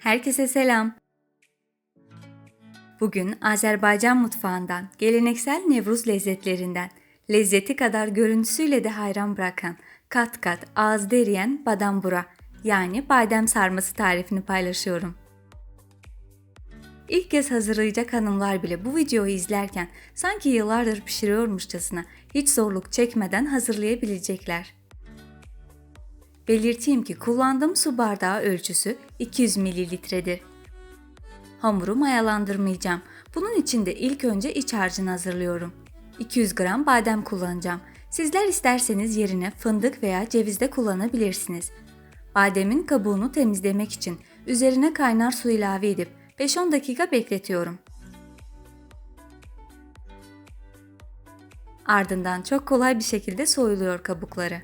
Herkese selam. Bugün Azerbaycan mutfağından, geleneksel Nevruz lezzetlerinden, lezzeti kadar görüntüsüyle de hayran bırakan, kat kat ağızda eriyen badambura yani badem sarması tarifini paylaşıyorum. İlk kez hazırlayacak hanımlar bile bu videoyu izlerken sanki yıllardır pişiriyormuşçasına hiç zorluk çekmeden hazırlayabilecekler. Belirteyim ki kullandığım su bardağı ölçüsü 200 mililitredir. Hamuru mayalandırmayacağım. Bunun için de ilk önce iç harcını hazırlıyorum. 200 gram badem kullanacağım. Sizler isterseniz yerine fındık veya ceviz de kullanabilirsiniz. Bademin kabuğunu temizlemek için üzerine kaynar su ilave edip 5-10 dakika bekletiyorum. Ardından çok kolay bir şekilde soyuluyor kabukları.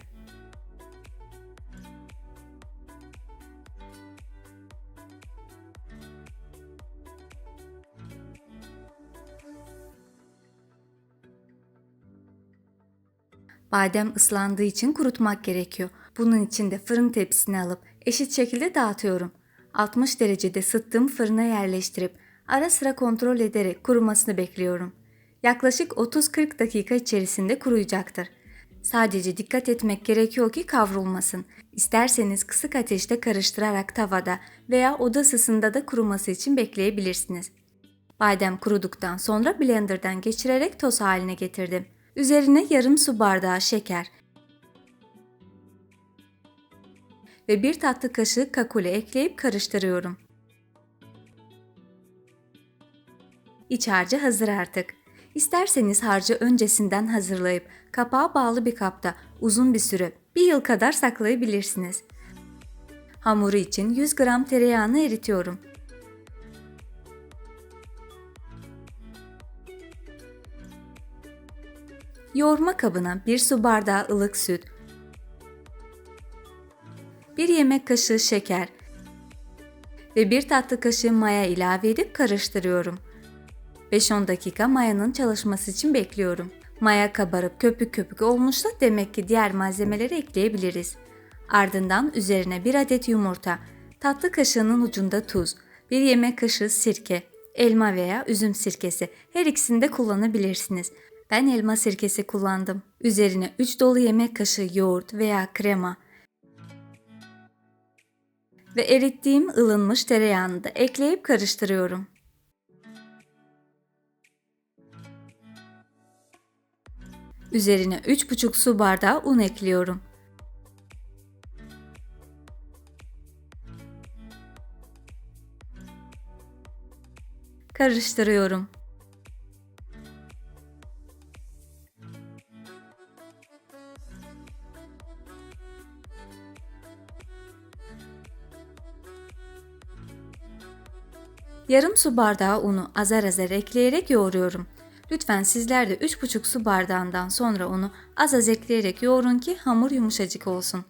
Badem ıslandığı için kurutmak gerekiyor. Bunun için de fırın tepsisine alıp eşit şekilde dağıtıyorum. 60 derecede ısıttığım fırına yerleştirip ara sıra kontrol ederek kurumasını bekliyorum. Yaklaşık 30-40 dakika içerisinde kuruyacaktır. Sadece dikkat etmek gerekiyor ki kavrulmasın. İsterseniz kısık ateşte karıştırarak tavada veya oda ısısında da kuruması için bekleyebilirsiniz. Badem kuruduktan sonra blenderdan geçirerek toz haline getirdim. Üzerine yarım su bardağı şeker ve bir tatlı kaşığı kakule ekleyip karıştırıyorum. İç harcı hazır artık. İsterseniz harcı öncesinden hazırlayıp kapağa bağlı bir kapta uzun bir süre, bir yıl kadar saklayabilirsiniz. Hamuru için 100 gram tereyağını eritiyorum. Yoğurma kabına 1 su bardağı ılık süt, 1 yemek kaşığı şeker ve 1 tatlı kaşığı maya ilave edip karıştırıyorum. 5-10 dakika mayanın çalışması için bekliyorum. Maya kabarıp köpük köpük olmuşsa demek ki diğer malzemeleri ekleyebiliriz. Ardından üzerine 1 adet yumurta, tatlı kaşığının ucunda tuz, 1 yemek kaşığı sirke, elma veya üzüm sirkesi her ikisini de kullanabilirsiniz. Ben elma sirkesi kullandım. Üzerine 3 dolu yemek kaşığı yoğurt veya krema ve erittiğim ılınmış tereyağını da ekleyip karıştırıyorum. Üzerine 3,5 su bardağı un ekliyorum. Karıştırıyorum. Yarım su bardağı unu azar azar ekleyerek yoğuruyorum. Lütfen sizler de 3,5 su bardağından sonra onu az az ekleyerek yoğurun ki hamur yumuşacık olsun.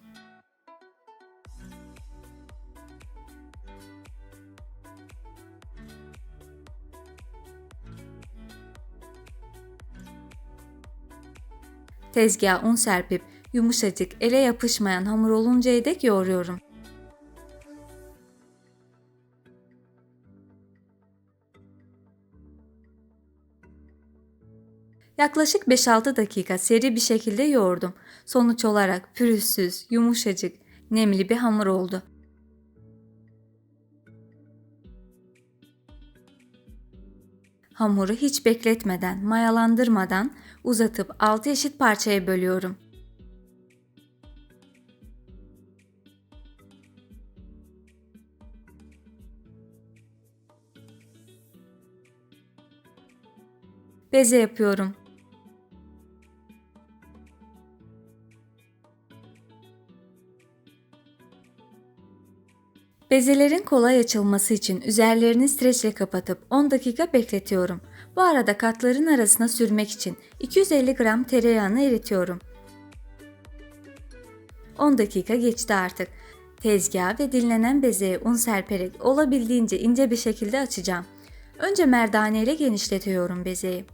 Tezgaha un serpip yumuşacık ele yapışmayan hamur oluncaya dek yoğuruyorum. Yaklaşık 5-6 dakika seri bir şekilde yoğurdum. Sonuç olarak pürüzsüz, yumuşacık, nemli bir hamur oldu. Hamuru hiç bekletmeden, mayalandırmadan uzatıp 6 eşit parçaya bölüyorum. Beze yapıyorum. Bezelerin kolay açılması için üzerlerini streçle kapatıp 10 dakika bekletiyorum. Bu arada katların arasına sürmek için 250 gram tereyağını eritiyorum. 10 dakika geçti artık. Tezgaha ve dinlenen bezeye un serperek olabildiğince ince bir şekilde açacağım. Önce merdane ile genişletiyorum bezeyi.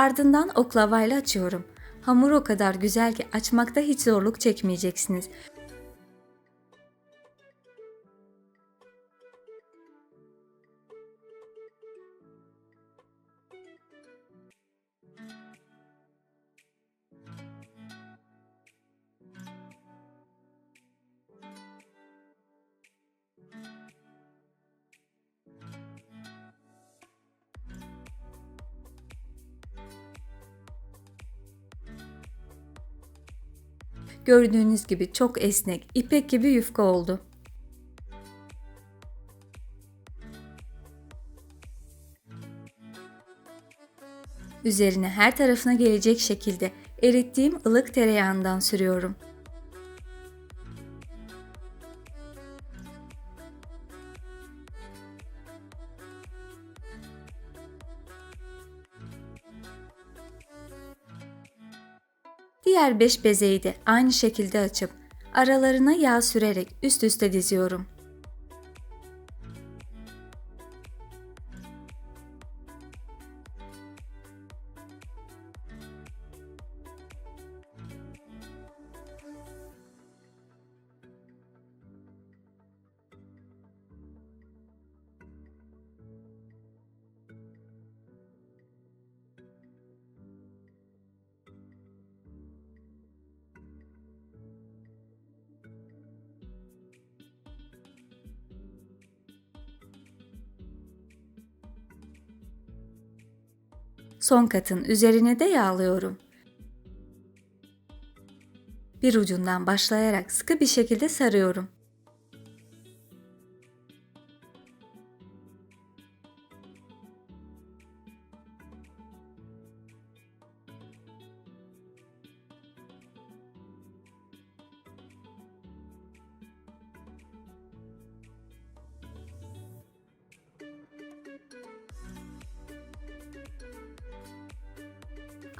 Ardından oklavayla açıyorum. Hamur o kadar güzel ki açmakta hiç zorluk çekmeyeceksiniz. Gördüğünüz gibi çok esnek, ipek gibi yufka oldu. Üzerine her tarafına gelecek şekilde erittiğim ılık tereyağından sürüyorum. Diğer 5 bezeyi de aynı şekilde açıp aralarına yağ sürerek üst üste diziyorum. Son katın üzerine de yağlıyorum. Bir ucundan başlayarak sıkı bir şekilde sarıyorum.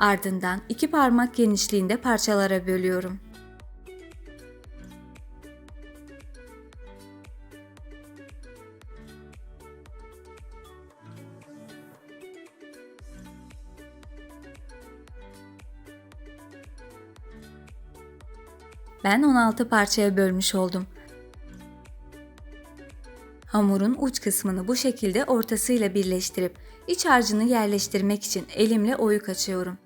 Ardından iki parmak genişliğinde parçalara bölüyorum. Ben 16 parçaya bölmüş oldum. Hamurun uç kısmını bu şekilde ortasıyla birleştirip iç harcını yerleştirmek için elimle oyuk açıyorum.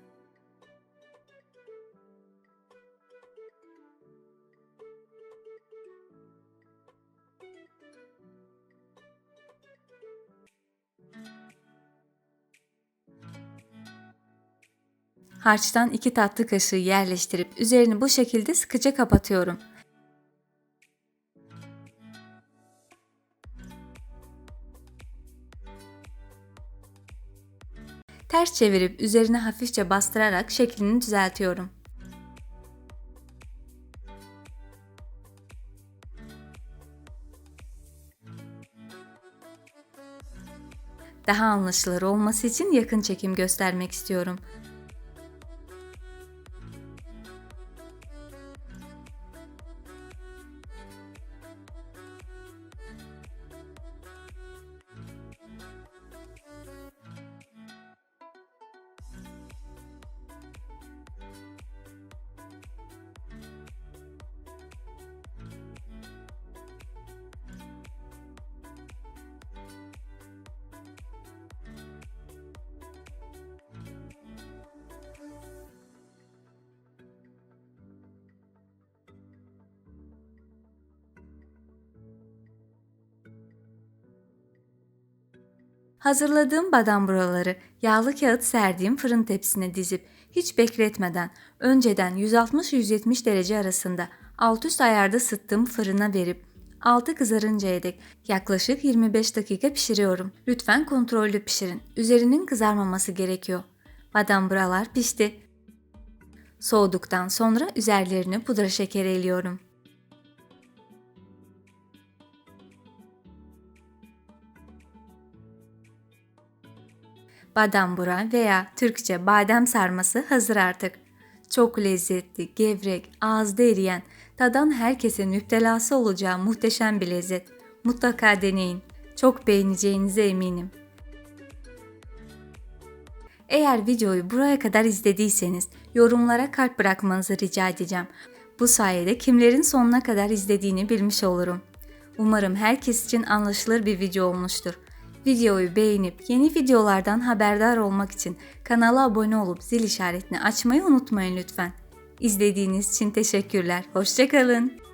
Harçtan 2 tatlı kaşığı yerleştirip üzerini bu şekilde sıkıca kapatıyorum. Ters çevirip üzerine hafifçe bastırarak şeklini düzeltiyorum. Daha anlaşılır olması için yakın çekim göstermek istiyorum. Hazırladığım badam buraları yağlı kağıt serdiğim fırın tepsisine dizip hiç bekletmeden önceden 160-170 derece arasında alt üst ayarda ısıttığım fırına verip altı kızarıncaya dek yaklaşık 25 dakika pişiriyorum. Lütfen kontrollü pişirin. Üzerinin kızarmaması gerekiyor. Badam buralar pişti. Soğuduktan sonra üzerlerine pudra şekeri eliyorum. Badambura veya Türkçe badem sarması hazır artık. Çok lezzetli, gevrek, ağızda eriyen, tadan herkesin müptelası olacağı muhteşem bir lezzet. Mutlaka deneyin. Çok beğeneceğinize eminim. Eğer videoyu buraya kadar izlediyseniz yorumlara kalp bırakmanızı rica edeceğim. Bu sayede kimlerin sonuna kadar izlediğini bilmiş olurum. Umarım herkes için anlaşılır bir video olmuştur. Videoyu beğenip yeni videolardan haberdar olmak için kanala abone olup zil işaretini açmayı unutmayın lütfen. İzlediğiniz için teşekkürler. Hoşçakalın.